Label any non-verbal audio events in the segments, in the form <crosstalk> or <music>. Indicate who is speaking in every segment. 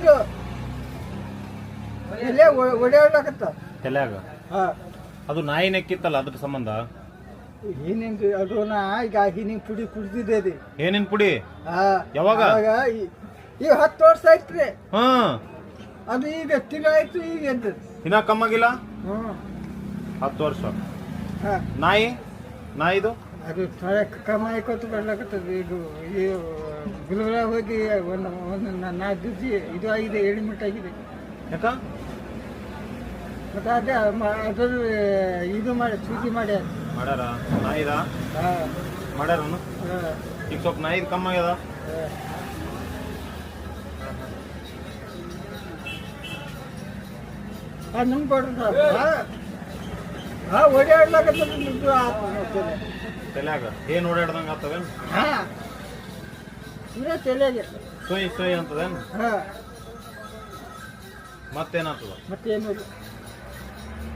Speaker 1: ಇದು ಇಲ್ಲೇ ಓಡಾಡ್ಲಕತ್ತ
Speaker 2: ತಲ್ಯಾಗ
Speaker 1: ಹಾ.
Speaker 2: ಅದು ನಾಯಿ ನೆಕ್ಕಿತ್ತಲ್ಲ ಅದ್ರ ಸಂಬಂಧ?
Speaker 1: ಏನೇನ್ರಿ ಅದು ನಾ ಈಗ ಹಿಂಗೆ ಪುಡಿ ಕುಡ್ದಿದ್ದೆ ರೀ
Speaker 2: ಏನೇನ್ ಪುಡಿ?
Speaker 1: ಹಾ.
Speaker 2: ಯಾವಾಗ?
Speaker 1: ಅವಾಗ ಈ- ಈಗ ಹತ್ತು ವರ್ಷ ಆಯ್ತ್ರಿ.
Speaker 2: ಹಾ.
Speaker 1: ಅದು ಈಗ ತಿಂಗಳಾಯ್ತು ಈಗ ಎಂತ
Speaker 2: ಇನ್ನ ಕಮ್ಮಾಗಿಲ್ಲ?
Speaker 1: ಹ್ಞೂ.
Speaker 2: ಹತ್ತು ವರ್ಷ.
Speaker 1: ಹಾ.
Speaker 2: ನಾಯಿ? ನಾಯಿದು?
Speaker 1: ಅದು ಕಮಾಯ್ಕೊತ ಬರ್ಲಕತ್ತದ ಇದು ಈ ಗುಲ್ಬರ್ಗ ಹೋಗಿ ಒಂದು ಒಂದು ನಾ- ನಾಲ್ಕು ದಿವಸ ಇದು ಆಗಿದೆ ಎಳಿಮಿಟ್ ಆಗಿದೆ.
Speaker 2: ಯಾಕ?
Speaker 1: ಮತ್ತೆ ಅದೇ ಅದ್ರ ಇದು ಮಾಡಿ ಸೂಚಿ ಮಾಡಿ
Speaker 2: ಮಾಡ್ಯಾರ? ನಾಯಿದ
Speaker 1: ಹಾಂ.
Speaker 2: ಮಾಡ್ಯಾರನು? ಈಗ ಸ್ವಲ್ಪ ನಾಯಿದ ಕಮ್ಮಿ
Speaker 1: ಆಗ್ಯದ? ನಿಮ್ಗೆ ಕೊಡ್ರಿ ಸರ್. ಹಾಂ. ಓಡಾಡ್ಲಾಕ
Speaker 2: ತಲ್ಯಾಗ? ಏನ್ ಓಡಾಡ್ದಂಗ
Speaker 1: ಹಾಂ. ಇದೇ ತಲೆಗೆ.
Speaker 2: ಸೊಯ್ ಸೊಯ್ ಅಂತದೇನು
Speaker 1: ಹಾಂ.
Speaker 2: ಮತ್ತೇನಾಗ್ತದ
Speaker 1: ಮತ್ತೇನು.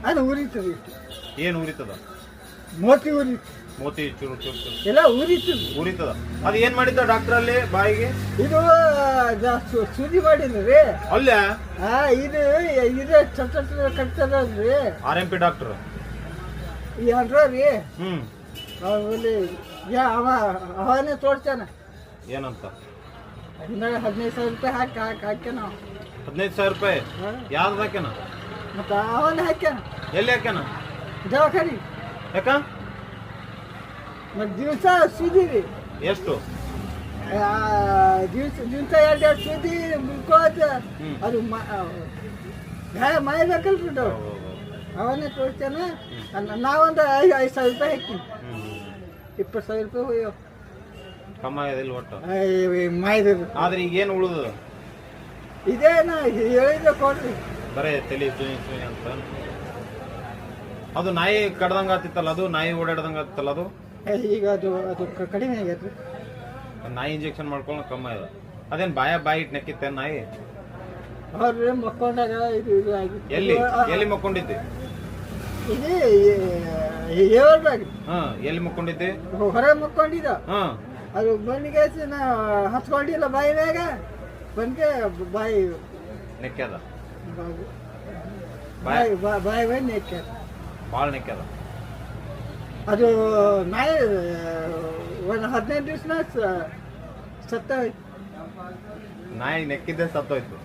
Speaker 1: ಅದು ಉರಿತದೆ ಇಷ್ಟು.
Speaker 2: ಏನ್ ಉರಿತದ?
Speaker 1: ಮೋತಿ ಉರಿತು.
Speaker 2: ಮೋತಿ ಚೂರು ಚೂರು ಚೂರು.
Speaker 1: ಎಲ್ಲ ಉರಿತದೆ.
Speaker 2: ಉರಿತದ. ಅದು ಏನ್ ಮಾಡಿದ್ದ ಡಾಕ್ಟರ್ ಅಲ್ಲಿ ಬಾಯಿಗೆ?
Speaker 1: ಇದು ಜಾಸ್ತಿ ಸೂಜಿ ಮಾಡಿದ್ರಿ
Speaker 2: ಅಲ್ಲ?
Speaker 1: ಹಾ ಇದು ಇದೇ ಚಟಟ ಕಟ್ತದಲ್ರಿ
Speaker 2: ಆರ್ ಎಂ ಪಿ ಡಾಕ್ಟರ್
Speaker 1: ಈ ಅಲ್ರ ರೀ
Speaker 2: ಹ್ಮ್
Speaker 1: ಅವನೇ ತೋರ್ಸ್ತಾನ
Speaker 2: ಏನಂತ?
Speaker 1: ಹಿಂದಾಗ ಹದಿನೈದು ಸಾವಿರ ರೂಪಾಯಿ ಹಾಕಿ ಹಾಕಿ ಹಾಕ್ಯಾನ ಅವ.
Speaker 2: ಹದಿನೈದು ಸಾವಿರ ರೂಪಾಯಿ. ಯಾವ್ದು ಹಾಕ್ಯಾನ?
Speaker 1: ಮತ್ತೆ ಅವನೇ ಹಾಕ್ಯಾನ?
Speaker 2: ಎಲ್ಲಿ ಹಾಕ್ಯಾನ?
Speaker 1: ದವಾಖಾನಿ.
Speaker 2: ಯಾಕ?
Speaker 1: ಮತ್ತೆ ದಿವಸ ಸುದೀರಿ
Speaker 2: ಎಷ್ಟು?
Speaker 1: ದಿವಸ ದಿವಸ ಎರಡು ಎರಡು ಸೂಜಿ ಮುಳ್ಕೋತ. ಅದು ಗಾಯ ಮಾಯಬೇಕಲ್ರಿ ನಾವು ಅವನೇ ತೋರಿಸ್ತಾನೆ ನಾವೊಂದು ಐದು ಐದು ಸಾವಿರ ರೂಪಾಯಿ ಹಾಕಿ ಇಪ್ಪತ್ತು ಸಾವಿರ ರೂಪಾಯಿ ಹೋಯ್ಯೋ
Speaker 2: ಕಮ್ಮ ಇಲ್ಲ ಒಟ್ಟು?
Speaker 1: ಮಾಯ್ದು
Speaker 2: ಆದ್ರೆ ಈಗ ಏನು ಉಳಿದ?
Speaker 1: ಇದೇನ ಹೇಳಿದ್ರೆ ಕೊಡ್ರಿ.
Speaker 2: ಬರೇ ತಲೆ ಸುನಿ ಸುನಿ ಅಂತ. ಅದು ನಾಯಿ ಕಡ್ದಂಗ ಆತಿತ್ತಲ್ಲ ಅದು? ನಾಯಿ ಓಡಾಡ್ದಂಗ ಆತಿತ್ತಲ್ಲ ಅದು?
Speaker 1: ಏ, ಈಗ ಅದು ಅದು ಕ- ಕಡಿಮೆ ಆಗೈತ್ರಿ.
Speaker 2: ನಾಯಿ ಇಂಜೆಕ್ಷನ್ ಮಾಡ್ಕೊಂಡು ಕಮ್ಮ ಇದೆ. ಅದೇನ್ ಬಾಯ ಬಾಯಿ ಇಟ್ಟು ನೆಕ್ಕಿತ್ತೆ ನಾಯಿ?
Speaker 1: ಅವ್ರು ಮಕ್ಕೊಂಡಾಗ ಇದು ಇದು ಆಗಿತ್ತು
Speaker 2: ಎಲ್ಲಿ? ಎಲ್ಲಿ ಮಕ್ಕೊಂಡಿದ್ದೆ?
Speaker 1: ಇದೇ ಹೇಳ್ಬೇಕು
Speaker 2: ಹಾ ಎಲ್ಲಿ ಮಕ್ಕೊಂಡಿದ್ದೆ?
Speaker 1: ಹೊರಗೆ ಮಕ್ಕೊಂಡಿದ್ದ.
Speaker 2: ಹಾ.
Speaker 1: ಅದು ಬಂದಿಗೆ ನಾ ಹಚ್ಕೊಂಡಿಲ್ಲ ಬಾಯಿ ಮ್ಯಾಗ. ಬಂದ್ಕೆ ಬಾಯಿ.
Speaker 2: ನೆಕ್ಕ್ಯದ?
Speaker 1: ಬಾಯಿ.
Speaker 2: ಬಾಯ್?
Speaker 1: ಬಾಯಿ ಬಾಯಿ ಬಂದು ನೆಕ್ಕೆ
Speaker 2: ಭಾಳ ನೆಕ್ಕ್ಯದ?
Speaker 1: ಅದು ನಾಯಿ ಒಂದು ಹದಿನೈದು ದಿವಸನ ಸತ್ತ ಹೋಯ್ತು
Speaker 2: ನಾಯಿ ನೆಕ್ಕಿದ್ದೆ ಸತ್ತೋಯ್ತು.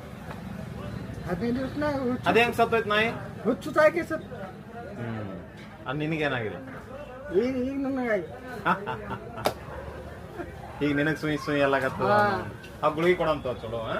Speaker 1: ಹದಿನೈದು ದಿವಸನ
Speaker 2: ಅದೇ ಹೆಂಗ್ ಸತ್ತೋಯ್ತು ನಾಯಿ?
Speaker 1: ಹುಚ್ಚು ಸಾಕಿ ಸತ್
Speaker 2: ಅದು ನಿನಗೇನಾಗಿಲ್ಲ
Speaker 1: ಈಗ ಈಗ ನನಗಾಗಿ <laughs>
Speaker 2: ಈಗ ನಿನಗೆ ಸುಯಿ ಸುಯಿ ಎಲ್ಲ. ಆ ಗುಳಿಗೆ ಕೊಡಂತ ಚಲೋ ಹಾ?